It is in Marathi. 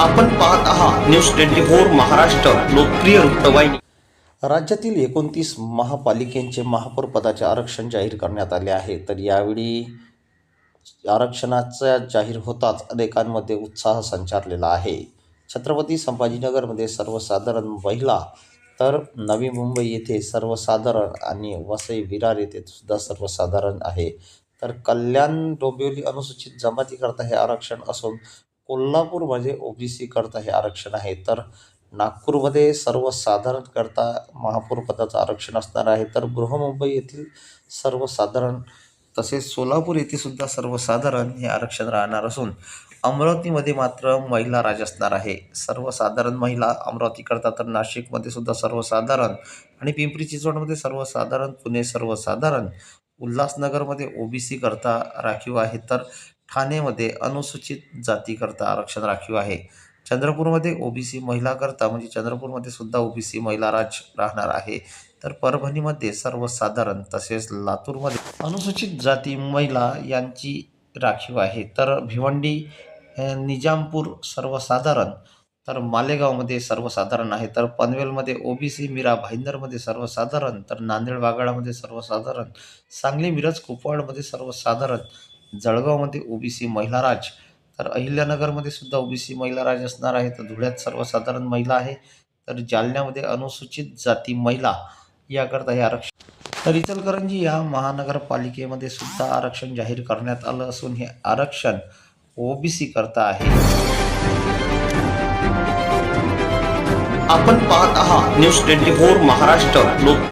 आपण पाहत आहात न्यूज ट्वेंटी फोर महाराष्ट्र लोकप्रिय वृत्तवाहिनी. राज्यातील एकोणतीस महापालिकेचे महापौर पदाचे आरक्षण जाहीर करण्यात आले आहे. तर यावेळी आरक्षणाचा जाहीर होताच अनेकांमध्ये उत्साह संचारलेला आहे. छत्रपती संभाजीनगरमध्ये सर्वसाधारण महिला तर नवी मुंबई येथे सर्वसाधारण आणि वसई विरार येथे सुद्धा सर्वसाधारण आहे. तर कल्याण डोंबिवली अनुसूचित जमातीकरता हे आरक्षण असून कोल्हापूरमध्ये ओबीसी करता हे आरक्षण आहे तर नागपूरमध्ये सर्वसाधारण करता महापौर पदाचं आरक्षण असणार आहे. तर बृहमुंबई येथील सर्वसाधारण तसेच सोलापूर येथे सुद्धा सर्वसाधारण हे आरक्षण राहणार असून अमरावतीमध्ये मात्र महिला राज असणार आहे. सर्वसाधारण महिला अमरावती करता तर नाशिकमध्ये सुद्धा सर्वसाधारण आणि पिंपरी चिंचवडमध्ये सर्वसाधारण पुणे सर्वसाधारण उल्हासनगरमध्ये ओबीसी करता राखीव आहे. तर ठाणेमध्ये अनुसूचित जातीकरता आरक्षण राखीव आहे. चंद्रपूरमध्ये ओबीसी सी महिलाकरता म्हणजे चंद्रपूरमध्ये सुद्धा ओबीसी महिला राज राहणार आहे. तर परभणीमध्ये सर्वसाधारण तसेच लातूरमध्ये अनुसूचित जाती महिला यांची राखीव आहे. तर भिवंडी निजामपूर सर्वसाधारण तर मालेगावमध्ये सर्वसाधारण आहे. तर पनवेलमध्ये ओबीसी मीरा भाईंदरमध्ये सर्वसाधारण तर नांदेड वाघाळामध्ये सर्वसाधारण सांगली मिरज कुपवाडमध्ये सर्वसाधारण जळगावमध्ये ओबीसी महिला राज. तर अहिल्यानगरमध्ये सुद्धा ओबीसी महिला राज असणार आहे. तर धुळ्यात सर्वसाधारण महिला आहे. तर जालन्यामध्ये अनुसूचित जाती महिला याकरता हे आरक्षण. तर इचलकरंजी या महानगरपालिकेमध्ये सुद्धा आरक्षण जाहीर करण्यात आलं असून हे आरक्षण ओबीसी करता आहे. आपण पाहत आहात न्यूज ट्वेंटी फोर महाराष्ट्र. लोक